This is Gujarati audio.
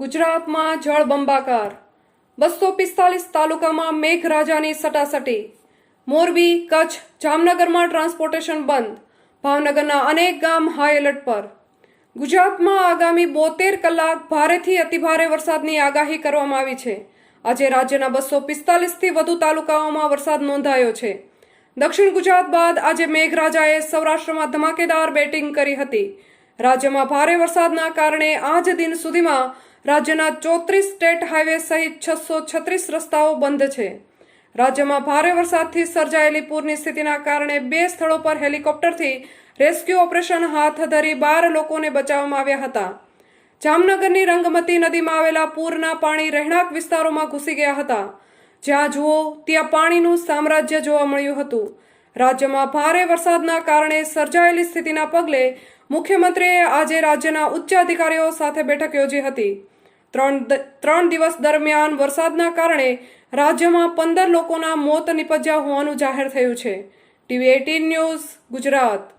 ગુજરાતમાં જળબંબાકાર બસો પિસ્તાલીસ તાલુકામાં મેઘરાજાની સટાસટી. મોરબી, કચ્છ, જામનગરમાં ટ્રાન્સપોર્ટેશન બંધ. ભાવનગરના અનેક ગામ હાઈ એલર્ટ પર. ગુજરાતમાં આગામી બોતેર કલાક ભારેથી અતિભારે વરસાદની આગાહી કરવામાં આવી છે. આજે રાજ્યના બસો પિસ્તાલીસથી વધુ તાલુકાઓમાં વરસાદ નોંધાયો છે. દક્ષિણ ગુજરાત બાદ આજે મેઘરાજાએ સૌરાષ્ટ્રમાં ધમાકેદાર બેટિંગ કરી હતી. રાજ્યમાં ભારે વરસાદના કારણે આજ દિન સુધીમાં રાજ્યના ચોત્રીસ સ્ટેટ હાઈવે સહિત છસો છત્રીસ રસ્તાઓ બંધ છે. રાજ્યમાં ભારે વરસાદથી સર્જાયેલી પૂરની સ્થિતિના કારણે બે સ્થળો પર હેલિકોપ્ટરથી રેસ્ક્યુ ઓપરેશન હાથ ધરી બાર લોકોને બચાવવામાં આવ્યા હતા. જામનગરની રંગમતી નદીમાં આવેલા પૂરના પાણી રહેણાંક વિસ્તારોમાં ઘૂસી ગયા હતા. જ્યાં જુઓ, ત્યાં પાણીનું સામ્રાજ્ય જોવા મળ્યું હતું. રાજ્યમાં ભારે વરસાદના કારણે સર્જાયેલી સ્થિતિના પગલે મુખ્યમંત્રીએ આજે રાજ્યના ઉચ્ચ અધિકારીઓ સાથે બેઠક યોજી હતી. ત્રણ ત્રણ દિવસ દરમિયાન વરસાદના કારણે રાજ્યમાં પંદર લોકોના મોત નિપજ્યા હોવાનું જાહેર થયું છે. TV eighteen news Gujarat.